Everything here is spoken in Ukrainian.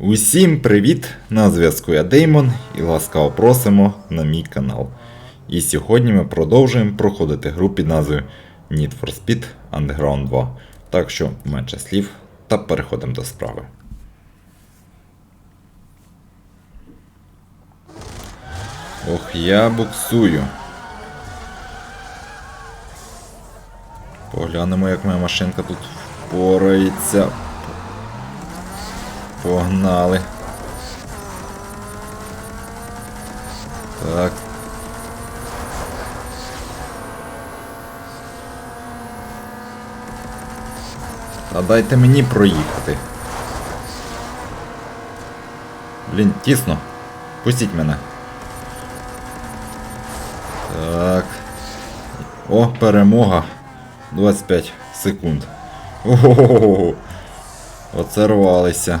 Усім привіт! На зв'язку я Деймон і ласкаво просимо на мій канал. І сьогодні ми продовжуємо проходити гру під назвою Need for Speed Underground 2. Так що менше слів та переходимо до справи. Ох, я буксую. Поглянемо, як моя машинка тут впорається. Погнали. Так. Та дайте мені проїхати. Блін, тісно. Пустіть мене. Так. О, перемога. 25 секунд. Ого. Оце рвалися.